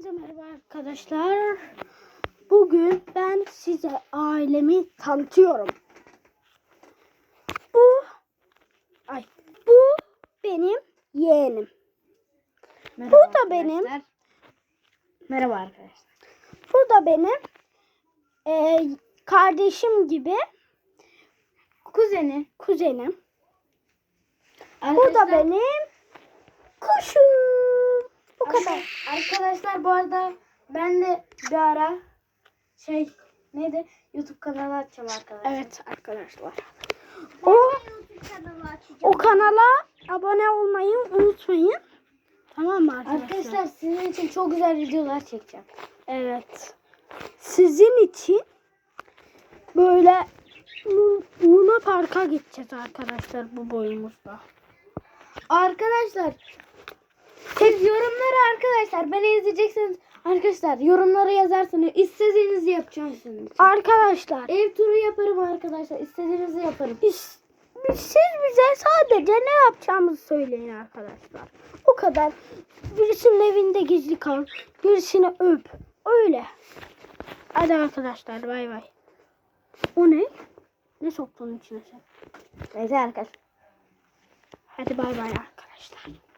Hepinize merhaba arkadaşlar. Bugün ben size ailemi tanıtıyorum. Bu ay bu benim yeğenim. Merhaba Bu da benim. arkadaşlar. Merhaba arkadaşlar. Bu da benim e, kardeşim gibi Kuzeni. kuzenim. Bu Arkadaşlar, da benim kuşum. Kadar. Arkadaşlar bu arada ben de bir ara şey neydi YouTube kanalı açacağım arkadaşlar. Evet arkadaşlar. O o kanala abone olmayı unutmayın. Tamam mı arkadaşlar? Arkadaşlar sizin için çok güzel videolar çekeceğim. Evet. Sizin için böyle Lu- Luna Park'a gideceğiz arkadaşlar bu boyumuzda. Arkadaşlar arkadaşlar beni izleyeceksiniz. Arkadaşlar yorumlara yazarsınız. İstediğinizi yapacağım sizin için. Arkadaşlar Ev turu yaparım arkadaşlar. İstediğinizi yaparım. biz- siz bize sadece ne yapacağımızı söyleyin arkadaşlar. O kadar. Birisinin evinde gizli kal. Birisini öp. Öyle. Hadi arkadaşlar bay bay. O ne? Ne soktun içine sen? Neyse arkadaşlar. Hadi bay bay arkadaşlar.